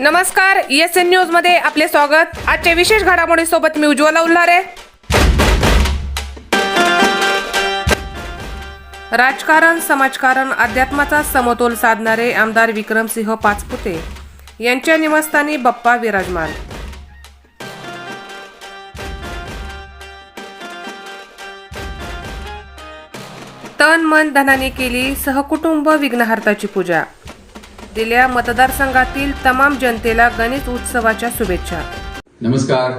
नमस्कार S N न्यूजमध्ये आपले स्वागत. आजच्या विशेष घडामोडी सोबत मी उज्ज्वला उल्हारे. राजकारण समाजकारण अध्यात्माचा समतोल साधणारे आमदार विक्रमसिंह पाचपुते यांच्या निवासस्थानी बप्पा विराजमान. तन मन धनाने केली सहकुटुंब विघ्नहर्ताची पूजा. दिल्या मतदारसंघातील तमाम जनतेला गणेश उत्सवाच्या शुभेच्छा. नमस्कार.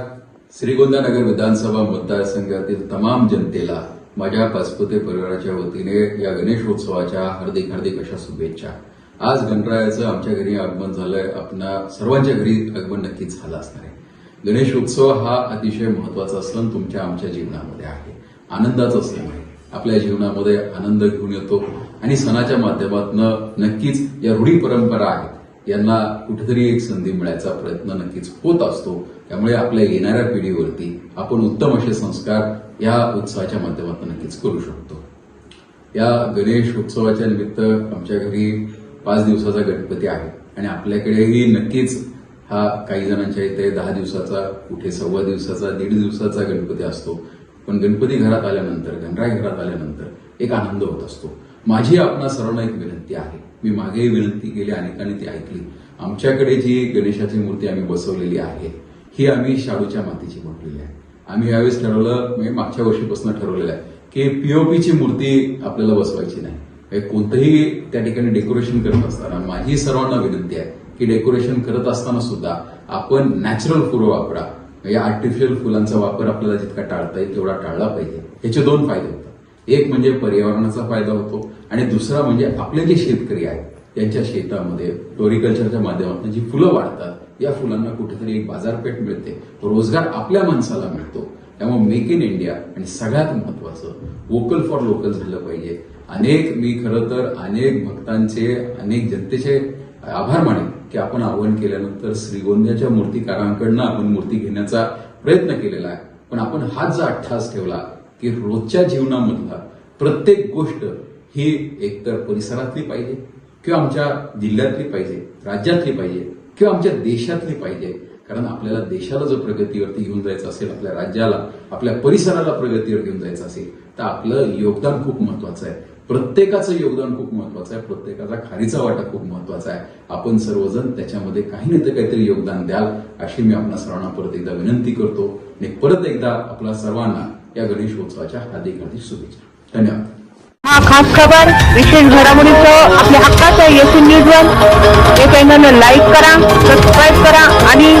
श्रीगोंदानगर विधानसभा मतदारसंघातील तमाम जनतेला माझ्या पासपुते परिवाराच्या वतीने या गणेश उत्सवाच्या हार्दिक हार्दिक अशा शुभेच्छा. आज गणरायाचं आमच्या घरी आगमन झालंय. आपणा सर्वांच्या घरी आगमन नक्कीच झालं असणार आहे. गणेशोत्सव हा अतिशय महत्त्वाचा सण तुमच्या आमच्या जीवनामध्ये आहे. आनंदाचा सण आहे. आपल्या जीवनामध्ये आनंद घेऊन येतो. आणि सणाच्या माध्यमातून नक्कीच या रूढी परंपरा आहेत यांना कुठेतरी एक संधी मिळायचा प्रयत्न नक्कीच होत असतो. त्यामुळे आपल्या येणाऱ्या पिढीवरती आपण उत्तम असे संस्कार या उत्सवाच्या माध्यमातून नक्कीच करू शकतो. या गणेश उत्सवाच्या निमित्त आमच्या घरी पाच दिवसाचा गणपती आहे आणि आपल्याकडेही नक्कीच हा काही जणांच्या इथे दहा दिवसाचा कुठे सव्वा दिवसाचा दीड दिवसाचा गणपती असतो. पण गणपती घरात आल्यानंतर गणराय घरात आल्यानंतर एक आनंद होत असतो. माझी आपणा सर्वांना एक विनंती आहे. मी मागेही विनंती केली अनेकांनी ती ऐकली. आमच्याकडे जी गणेशाची मूर्ती आम्ही बसवलेली आहे ही आम्ही शाडूच्या मातीची म्हटलेली आहे. आम्ही यावेळेस ठरवलं म्हणजे मागच्या वर्षीपासून ठरवलेलं आहे की पीओपीची मूर्ती आपल्याला बसवायची नाही. हे कोणतंही त्या ठिकाणी डेकोरेशन करत असताना माझी सर्वांना विनंती आहे की डेकोरेशन करत असताना सुद्धा आपण नॅचरल फुलं वापरा. म्हणजे या आर्टिफिशियल फुलांचा वापर आपल्याला जितका टाळता येईल तेवढा टाळला पाहिजे. याचे दोन फायदे होतात. एक म्हणजे पर्यावरणाचा फायदा होतो आणि दुसरा म्हणजे आपले जे शेतकरी आहेत त्यांच्या शेतामध्ये फ्लोरिकल्चरच्या माध्यमातून जी फुलं वाढतात या फुलांना कुठेतरी एक बाजारपेठ मिळते. रोजगार आपल्या माणसाला मिळतो. त्यामुळे मेक इन इंडिया आणि सगळ्यात महत्वाचं वोकल फॉर लोकल झालं पाहिजे. अनेक मी खरं तर अनेक भक्तांचे अनेक जनतेचे आभार मानेन की आपण आव्हान केल्यानंतर श्रीगोंद्याच्या मूर्तीकारांकडनं आपण मूर्ती घेण्याचा प्रयत्न केलेला आहे. पण आपण हाच जो अठ्ठास ठेवला की रोजच्या जीवनामधला प्रत्येक गोष्ट ही एकतर परिसरातली पाहिजे किंवा आमच्या जिल्ह्यातली पाहिजे राज्यातली पाहिजे किंवा आमच्या देशातली पाहिजे. कारण आपल्याला देशाला जर प्रगतीवरती घेऊन जायचं असेल आपल्या राज्याला आपल्या परिसराला प्रगतीवर घेऊन जायचं असेल तर आपलं योगदान खूप महत्वाचं आहे. प्रत्येकाचं योगदान खूप महत्वाचं आहे. प्रत्येकाचा खारीचा वाटा खूप महत्त्वाचा आहे. आपण सर्वजण त्याच्यामध्ये काही नाही तर काहीतरी योगदान द्याल अशी मी आपल्या सर्वांना परत एकदा विनंती करतो. आणि परत एकदा आपल्या सर्वांना या गणेशोत्सवाच्या हार्दिक हार्दिक शुभेच्छा. धन्यवाद. हा खास खबर विशेष घडामोडीचं आपल्या हक्काचं एस न्यूज वर हे चॅनल लाईक करा सबस्क्राईब करा आणि